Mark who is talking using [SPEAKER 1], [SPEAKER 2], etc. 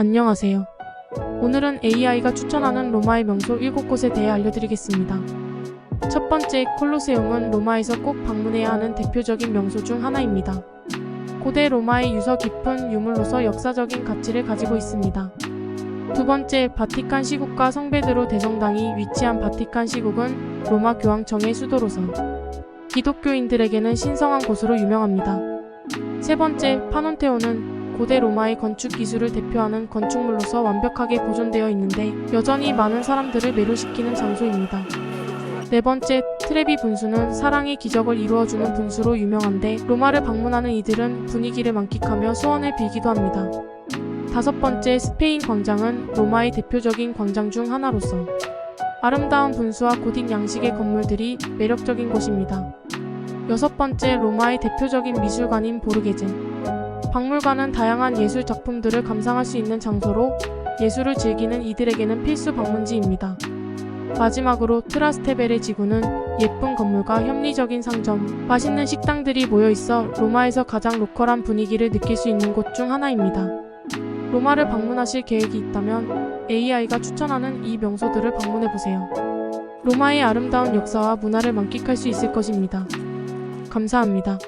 [SPEAKER 1] 안녕하세요. 오늘은 AI가 추천하는 로마의 명소 7곳에 대해 알려드리겠습니다. 첫 번째, 콜로세움은 로마에서 꼭 방문해야 하는 대표적인 명소 중 하나입니다. 고대 로마의 유서 깊은 유물로서 역사적인 가치를 가지고 있습니다. 두 번째, 바티칸 시국과 성베드로 대성당이 위치한 바티칸 시국은 로마 교황청의 수도로서 기독교인들에게는 신성한 곳으로 유명합니다. 세 번째, 파논테오는 고대 로마의 건축 기술을 대표하는 건축물로서 완벽하게 보존되어 있는데 여전히 많은 사람들을 매료시키는 장소입니다. 네 번째, 트레비 분수는 사랑의 기적을 이루어주는 분수로 유명한데 로마를 방문하는 이들은 분위기를 만끽하며 소원을 빌기도 합니다. 다섯 번째, 스페인 광장은 로마의 대표적인 광장 중 하나로서 아름다운 분수와 고딕 양식의 건물들이 매력적인 곳입니다. 여섯 번째, 로마의 대표적인 미술관인 보르게제. 박물관은 다양한 예술 작품들을 감상할 수 있는 장소로 예술을 즐기는 이들에게는 필수 방문지입니다. 마지막으로 트라스테베레 지구는 예쁜 건물과 협리적인 상점, 맛있는 식당들이 모여 있어 로마에서 가장 로컬한 분위기를 느낄 수 있는 곳 중 하나입니다. 로마를 방문하실 계획이 있다면 AI가 추천하는 이 명소들을 방문해 보세요. 로마의 아름다운 역사와 문화를 만끽할 수 있을 것입니다. 감사합니다.